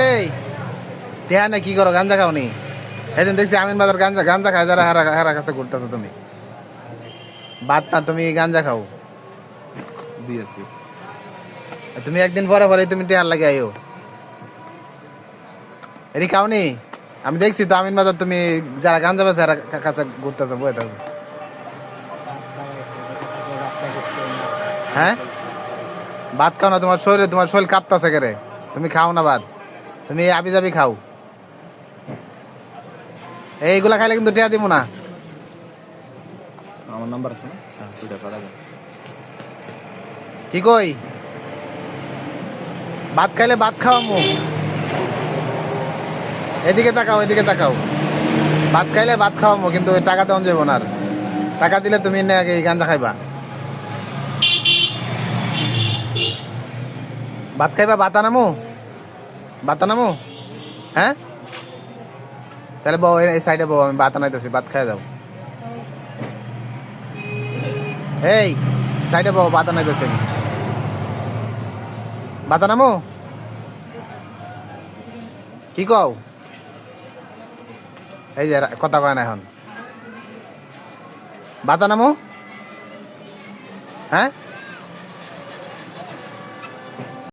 এই টিয়া না কি করো গাঞ্জা খাও নি সেদিন দেখছি আমিন বাজার গাঞ্জা গাঞ্জা খায় যারা হারা হারা কাছে ঘুরতেছো তুমি। বাদ না তুমি গাঞ্জা খাও। বিএসপি তুমি একদিন পরে পরে তুমি টিয়ার লাগে আইও। এটি খাওনি? আমি দেখছি তো আমিন বাজার তুমি যারা গাঞ্জা বেছে হারা কাছে ঘুরতেছো বয়ে থাকো হ্যাঁ? ভাত খাও না তোমার শরীরে তোমার শরীর কাঁপতাছে কেরে? তুমি খাও না ভাত তুমি আবি যাবি খাও। এইগুলা খাইলে কিন্তু টিয়া দিব না। আমার নাম্বার আছে না? হ্যাঁ কি কই? ভাত খাইলে ভাত খাওয়া মু এদিকে তাকাও এদিকে তাকাও। ভাত খাইলে ভাত খাওয়া মু কিন্তু টাকা দেওয়া যাব না টাকা দিলে তুমি না আগে এই গাঞ্জা খাইবা। ভাত খাইবা ভাত আনামু? ভাত আনামু? হ্যাঁ? তাহলে বউ, এই সাইডে বউ, আমি ভাত আনাইতেছি, ভাত খাই যাও। এই, সাইডে বউ, ভাত আনাইতেছি আমি। ভাত আনামু? কি কও? এই যে, কথা কয় না এখন। ভাত আনামু? হ্যাঁ?